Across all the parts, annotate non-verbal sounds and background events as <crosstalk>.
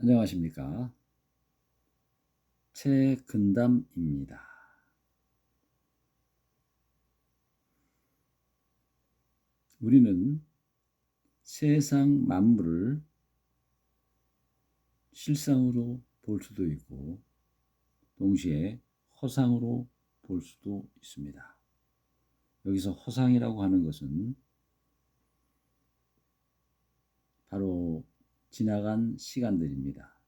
안녕하십니까. 최근담입니다. 우리는 세상 만물을 실상으로 볼 수도 있고, 동시에 허상으로 볼 수도 있습니다. 여기서 허상이라고 하는 것은 바로 지나간 시간들입니다.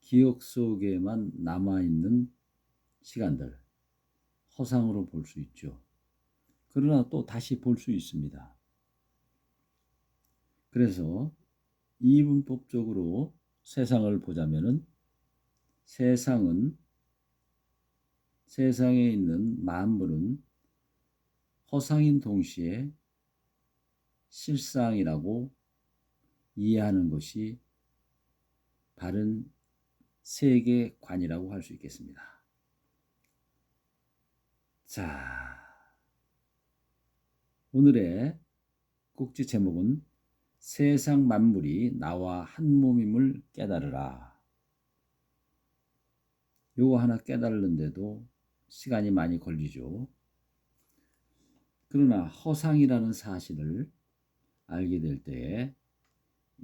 기억 속에만 남아있는 시간들, 허상으로 볼 수 있죠. 그러나 또 다시 볼 수 있습니다. 그래서 이분법적으로 세상을 보자면은 세상은 세상에 있는 만물은 허상인 동시에 실상이라고 이해하는 것이 바른 세계관이라고 할 수 있겠습니다. 자, 오늘의 꼭지 제목은 세상 만물이 나와 한 몸임을 깨달으라. 요거 하나 깨달는데도 시간이 많이 걸리죠. 그러나 허상이라는 사실을 알게 될 때에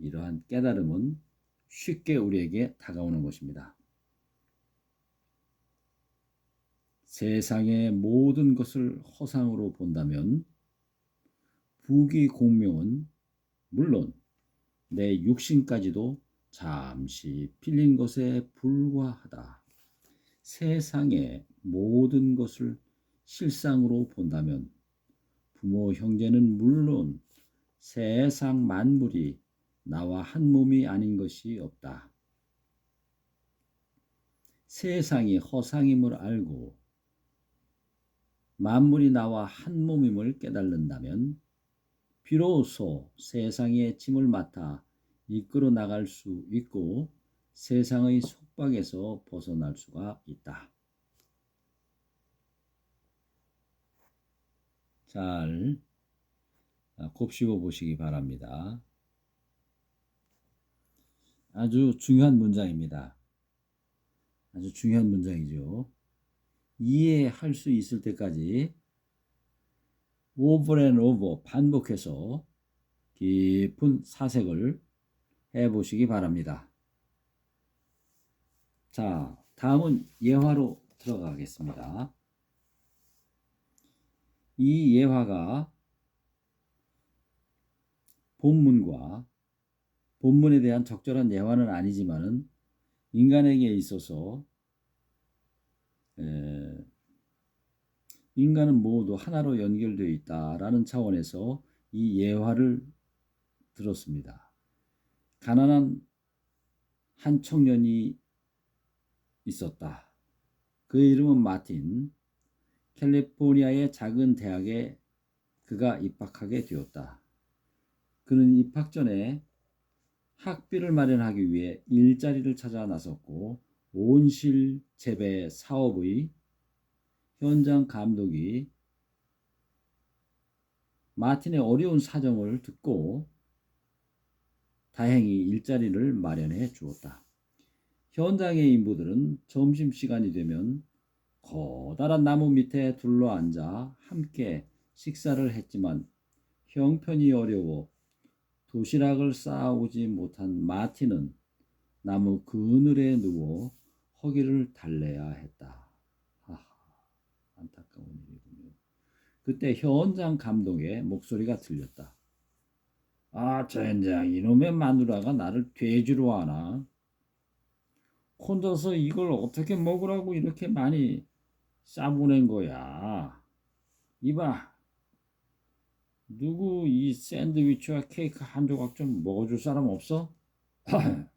이러한 깨달음은 쉽게 우리에게 다가오는 것입니다. 세상의 모든 것을 허상으로 본다면 부귀 공명은 물론 내 육신까지도 잠시 필린 것에 불과하다. 세상의 모든 것을 실상으로 본다면 부모 형제는 물론 세상 만물이 나와 한 몸이 아닌 것이 없다. 세상이 허상임을 알고 만물이 나와 한 몸임을 깨달는다면 비로소 세상의 짐을 맡아 이끌어 나갈 수 있고 세상의 속박에서 벗어날 수가 있다. 잘 곱씹어 보시기 바랍니다. 아주 중요한 문장입니다. 아주 중요한 문장이죠. 이해할 수 있을 때까지 오버 앤 오버 반복해서 깊은 사색을 해 보시기 바랍니다. 자, 다음은 예화로 들어가겠습니다. 이 예화가 본문과 본문에 대한 적절한 예화는 아니지만은 인간에게 있어서 에, 인간은 모두 하나로 연결되어 있다라는 차원에서 이 예화를 들었습니다. 가난한 한 청년이 있었다. 그의 이름은 마틴. 캘리포니아의 작은 대학에 그가 입학하게 되었다. 그는 입학 전에 학비를 마련하기 위해 일자리를 찾아 나섰고 온실 재배 사업의 현장 감독이 마틴의 어려운 사정을 듣고 다행히 일자리를 마련해 주었다. 현장의 인부들은 점심시간이 되면 커다란 나무 밑에 둘러앉아 함께 식사를 했지만 형편이 어려워 도시락을 쌓아오지 못한 마틴은 나무 그늘에 누워 허기를 달래야 했다. 하하, 안타까운 일이군요. 그때 현장 감독의 목소리가 들렸다. 아, 젠장, 이놈의 마누라가 나를 돼지로 하나? 혼자서 이걸 어떻게 먹으라고 이렇게 많이 싸보낸 거야. 이봐, 누구 이 샌드위치와 케이크 한 조각 좀 먹어줄 사람 없어? <clears throat>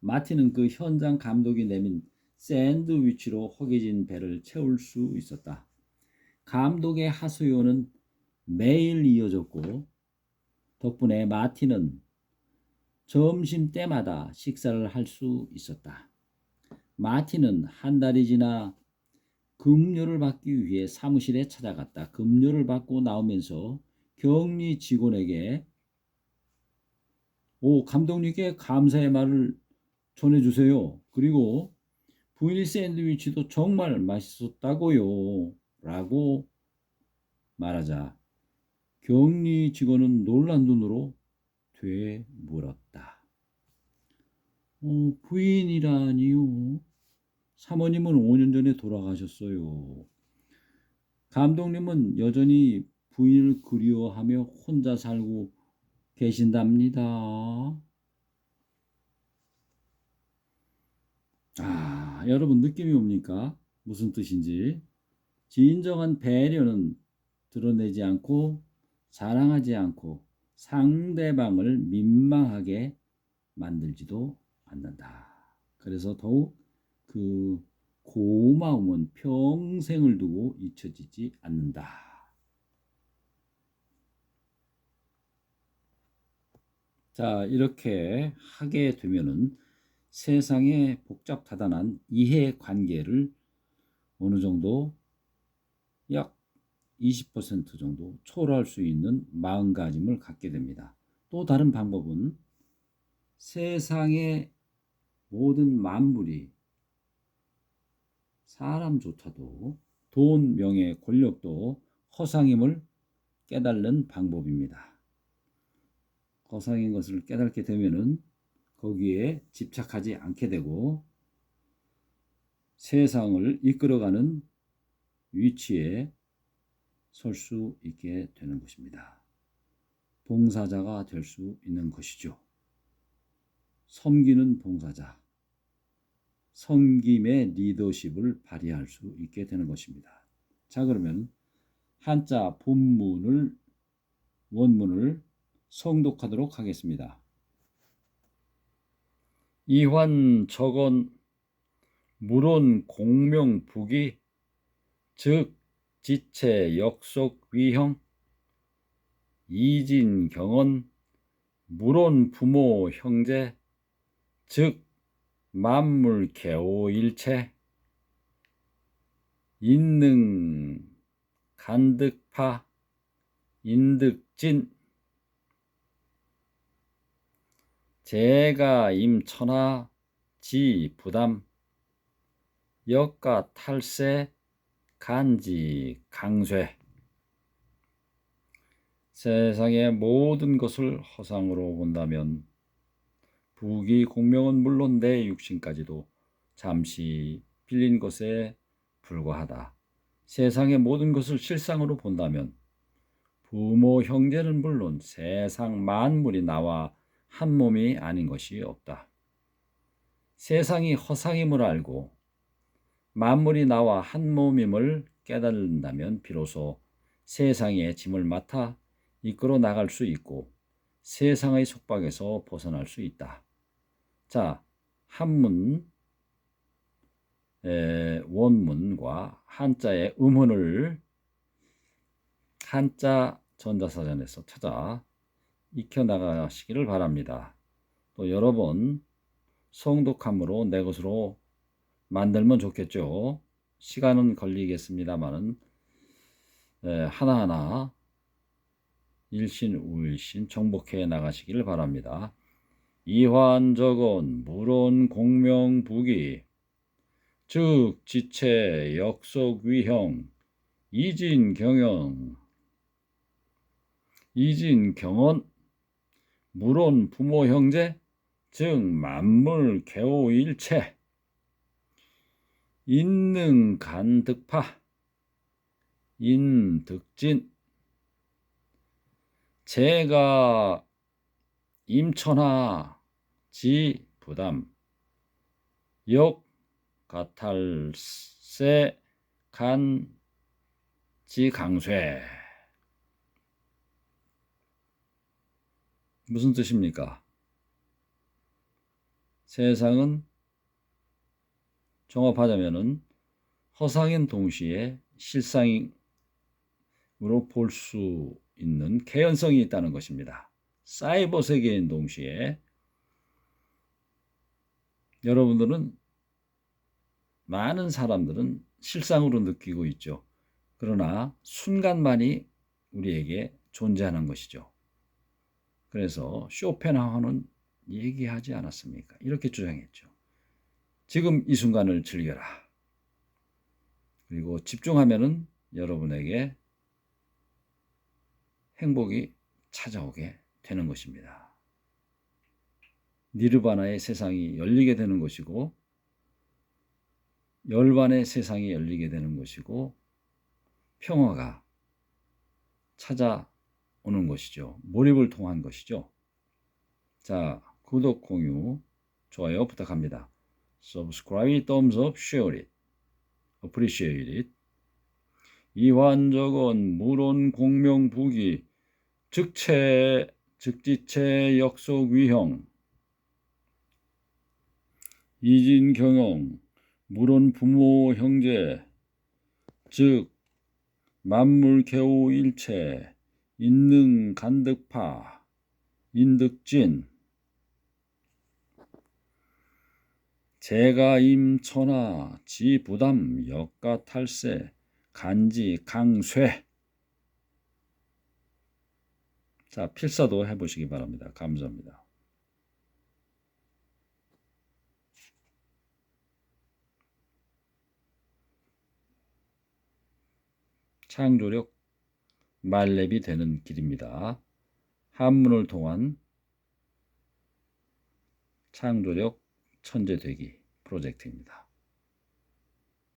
마티는 그 현장 감독이 내민 샌드위치로 허기진 배를 채울 수 있었다. 감독의 하소연은 매일 이어졌고 덕분에 마티는 점심 때마다 식사를 할 수 있었다. 마티는 한 달이 지나 급료를 받기 위해 사무실에 찾아갔다. 급료를 받고 나오면서 격리 직원에게 오, 감독님께 감사의 말을 전해주세요. 그리고 부인이 샌드위치도 정말 맛있었다고요. 라고 말하자 격리 직원은 놀란 눈으로 되물었다. 어, 부인이라니요? 사모님은 5년 전에 돌아가셨어요. 감독님은 여전히 부인을 그리워하며 혼자 살고 계신답니다. 아, 여러분 느낌이 옵니까? 무슨 뜻인지. 진정한 배려는 드러내지 않고 자랑하지 않고 상대방을 민망하게 만들지도 않는다. 그래서 더욱 그 고마움은 평생을 두고 잊혀지지 않는다. 자, 이렇게 하게 되면은 세상의 복잡다단한 이해 관계를 어느 정도 약 20% 정도 초월할 수 있는 마음가짐을 갖게 됩니다. 또 다른 방법은 세상의 모든 만물이 사람조차도 돈, 명예, 권력도 허상임을 깨달는 방법입니다. 허상인 것을 깨닫게 되면은 거기에 집착하지 않게 되고 세상을 이끌어가는 위치에 설 수 있게 되는 것입니다. 봉사자가 될 수 있는 것이죠. 섬기는 봉사자, 섬김의 리더십을 발휘할 수 있게 되는 것입니다. 자, 그러면 한자 본문을 원문을 성독하도록 하겠습니다. 이환 적언 물론 공명북이 즉 지체 역속 위형 이진 경언 물론 부모 형제 즉 만물 개오일체 인능 간득파 인득진 제가 임천하 지 부담 역가 탈세 간지 강쇠. 세상의 모든 것을 허상으로 본다면 부귀 공명은 물론 내 육신까지도 잠시 빌린 것에 불과하다. 세상의 모든 것을 실상으로 본다면 부모 형제는 물론 세상 만물이 나와 한 몸이 아닌 것이 없다. 세상이 허상임을 알고 만물이 나와 한 몸임을 깨달는다면 비로소 세상의 짐을 맡아 이끌어 나갈 수 있고 세상의 속박에서 벗어날 수 있다. 자, 한문 에, 원문과 한자의 음원을 한자 전자사전에서 찾아 익혀나가시기를 바랍니다. 또 여러 번 성독함으로 내 것으로 만들면 좋겠죠. 시간은 걸리겠습니다만은 하나하나 일신 우일신 정복해 나가시기를 바랍니다. 이환적은 물론 공명부기 즉 지체 역속위형 이진경영. 이진경언 물론 부모 형제 즉 만물 개오일체. 인능 간득파 인득진. 제가 임천하 지 부담 역 가탈세 간 지 강쇠 무슨 뜻입니까? 세상은 종합하자면은 허상인 동시에 실상으로 볼 수 있는 개연성이 있다는 것입니다. 사이버 세계인 동시에 여러분들은 많은 사람들은 실상으로 느끼고 있죠. 그러나 순간만이 우리에게 존재하는 것이죠. 그래서 쇼펜하우는 얘기하지 않았습니까? 이렇게 주장했죠. 지금 이 순간을 즐겨라. 그리고 집중하면은 여러분에게 행복이 찾아오게 되는 것입니다. 니르바나의 세상이 열리게 되는 것이고 열반의 세상이 열리게 되는 것이고 평화가 찾아오는 것이죠. 몰입을 통한 것이죠. 자, 구독, 공유, 좋아요 부탁합니다. subscribe, thumbs up, share it. appreciate it. 이환적은 물론 공명부기 즉체 즉지체 역속 위형 이진 경영 물론 부모 형제 즉 만물 개우 일체 인능 간득파 인득진. 제가 임천하 지부담 역가 탈세 간지 강쇠 자 필사도 해보시기 바랍니다. 감사합니다. 창조력 말렙이 되는 길입니다. 한문을 통한 창조력 천재되기 프로젝트입니다.